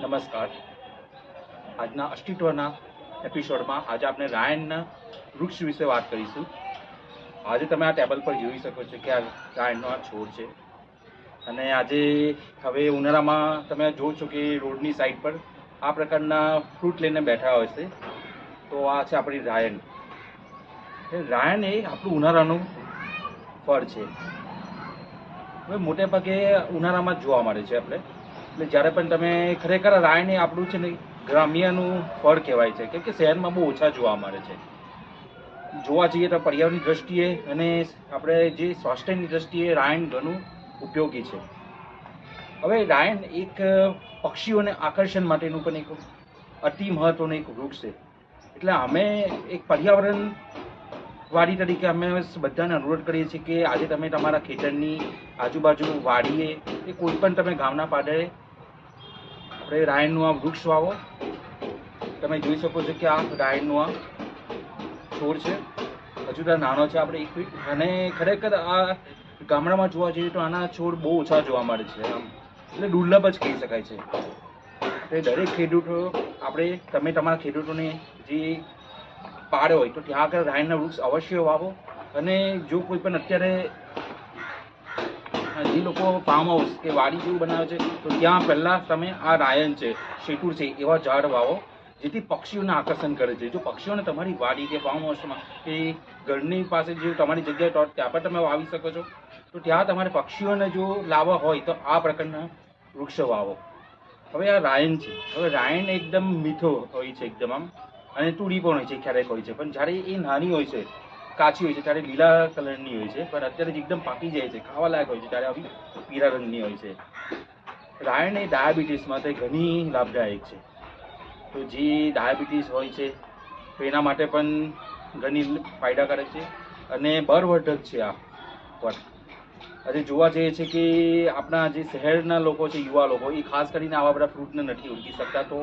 નમસ્કાર. આજના અસ્તિત્વના એપિસોડમાં આજે આપણે રાયણના વૃક્ષ વિશે વાત કરીશું. આજે તમે આ ટેબલ પર જોઈ શકો છો કે આ રાયણનો આ છોડ છે. અને આજે હવે ઉનાળામાં તમે જોવો છો કે રોડની સાઈડ પર આ પ્રકારના ફ્રૂટ લઈને બેઠા હોય છે. તો આ છે આપણી રાયણ. રાયણ એ આપણું ઉનાળાનું ફળ છે. હવે મોટે ભાગે ઉનાળામાં જ જોવા મળે છે આપણે. એટલે જ્યારે પણ તમે ખરેખર રાયણ એ આપણું છે ને ગ્રામ્યનું ફળ કહેવાય છે કેમ કે શહેરમાં બહુ ઓછા જોવા મળે છે. જોવા જઈએ તો પર્યાવરણની દ્રષ્ટિએ અને આપણે જે સ્વાસ્થ્યની દ્રષ્ટિએ રાયણ ઘણું ઉપયોગી છે. હવે રાયણ એક પક્ષીઓને આકર્ષણ માટેનું પણ એક અતિ મહત્વનું એક વૃક્ષ છે. એટલે અમે એક પર્યાવરણ વાડી તરીકે અમે બધાને અનુરોધ કરીએ છીએ કે આજે તમે તમારા ખેતરની આજુબાજુ વાડીએ કે કોઈ પણ તમે ગામના આપણે રાયણનું આ વૃક્ષ વાવો. તમે જોઈ શકો છો કે આ રાયણનું આ છોડ છે. હજુ તો નાનો છે આપણે એક ફીટ અને ખરેખર આ ગામડામાં જોવા જઈએ તો આના છોડ બહુ ઓછા જોવા મળે છે આમ. એટલે દુર્લભ જ કહી શકાય છે. એટલે દરેક ખેડૂતો, આપણે, તમે તમારા ખેડૂતોને જે પાડ્યો હોય તો ત્યાં આગળ રાયણના વૃક્ષ અવશ્ય વાવો. અને જો કોઈ પણ અત્યારે જે લોકો ફાર્મ હાઉસ કે વાડી જેવું બનાવે છે, તો ત્યાં પહેલાં તમે આ રાયણ છે, શેતુર છે, એવા ઝાડ વાવો જેથી પક્ષીઓને આકર્ષણ કરે છે. જો પક્ષીઓને તમારી વાડી કે ફાર્મ હાઉસમાં કે ઘરની પાસે જે તમારી જગ્યાએ ત્યાં પણ તમે વાવી શકો છો. તો ત્યાં તમારે પક્ષીઓને જો લાવવા હોય, તો આ પ્રકારના વૃક્ષો વાવો. હવે આ રાયન છે. હવે રાયણ એકદમ મીઠો હોય છે એકદમ આમ. અને તુડી પણ હોય છે, ક્યારેક હોય છે. પણ જ્યારે એ નાની હોય છે કાચી હોય છે, ત્યારે લીલા કલરની હોય છે, પણ અત્યારે જે એકદમ પાકી જાય છે ખાવા લાયક હોય છે, ત્યારે આવી પીળા રંગની હોય છે. રાયણ એ ડાયાબિટીસ માટે ઘણી લાભદાયક છે. તો જે ડાયાબિટીસ હોય છે, તો એના માટે પણ ઘણી ફાયદાકારક છે અને બરવર્ધક છે આ પણ આજે જોવા જઈએ છે કે આપણા જે શહેરના લોકો છે, યુવા લોકો, એ ખાસ કરીને આવા બધા ફ્રૂટને નથી ઓળખી શકતા, તો